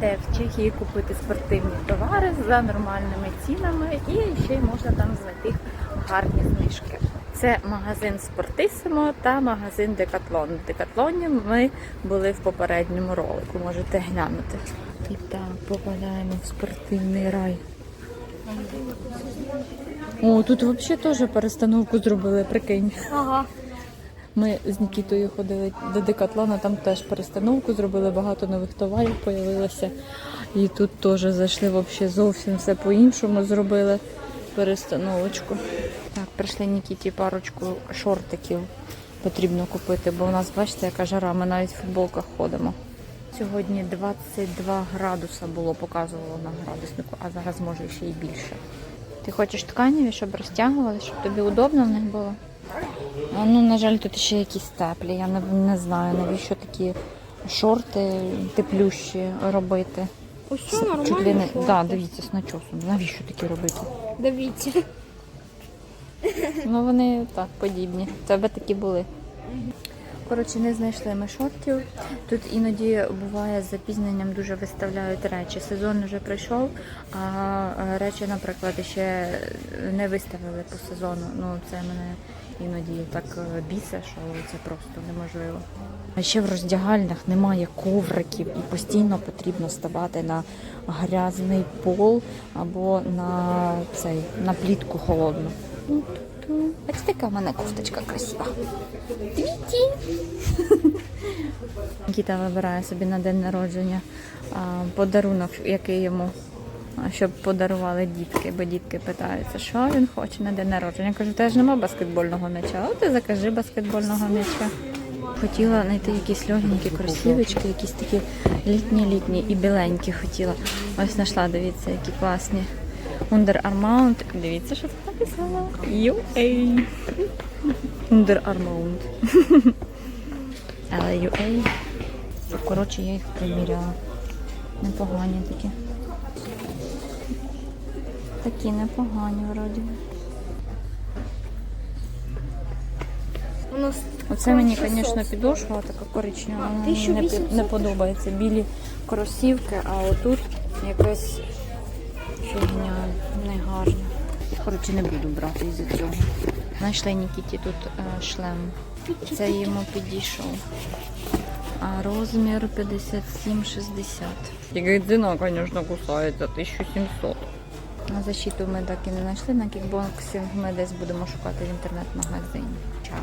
Де в Чехії купити спортивні товари за нормальними цінами і ще й можна там знайти гарні знижки. Це магазин Спортисимо та магазин Декатлон. В Декатлоні ми були в попередньому ролику, можете глянути. І так, попадаємо в спортивний рай. О, тут взагалі теж перестановку зробили, прикинь. Ага. Ми з Нікітою ходили до Декатлона, там теж перестановку зробили, багато нових товарів появилося. І тут теж зайшли взагалі зовсім все по-іншому зробили перестановочку. Так, прийшли Нікіті парочку шортиків потрібно купити, бо у нас, бачите, яка жара, ми навіть в футболках ходимо. Сьогодні 22 градуса було, показувало на градуснику, а зараз може ще й більше. Ти хочеш тканеві, щоб розтягували, щоб тобі удобно в них було? Ну, на жаль, тут ще якісь теплі. Я не, не знаю, навіщо такі шорти теплющі робити. С- нормально. Чуть ли не шорти. да, дивіться з начосом. Навіщо такі робити? Дивіться. Ну вони так подібні. В Тебе такі були. Коротше, не знайшли ми шортів. Тут іноді буває з запізненням дуже виставляють речі. Сезон вже прийшов, а речі, наприклад, ще не виставили по сезону. Ну це мене іноді так е, бісить, що це просто неможливо. А ще в роздягальнях немає ковриків і постійно потрібно ставати на грязний пол або на цей на плітку холодну. Бачите, яка в мене кофточка красива. Нікіта вибирає собі на день народження подарунок, який йому, щоб подарували дітки, бо дітки питаються, що він хоче на день народження. Я кажу, теж нема баскетбольного м'яча. От і закажи баскетбольного м'яча. Хотіла знайти якісь легенькі кросівочки, якісь такі літні-літні і біленькі хотіла. Ось знайшла, дивіться, які класні. Under Armour. Дивіться, що тут написано. UA. Under Armour. Але UA. Коротше, я їх приміряла. Непогані такі. Такі непогані вроді. Оце мені, звісно, підошва така коричнева. Мені не, не подобається. Білі кросівки, а отут якась фігня негарна. Коротше, не буду брати із-за цього. Знайшли Нікіті тут е, шлем. Це йому підійшов. А розмір 57-60. Тільки ціна, звісно, кусається 1700. На защиту ми так і не знайшли. На кікбоксинг ми десь будемо шукати в інтернет-магазині. Чао.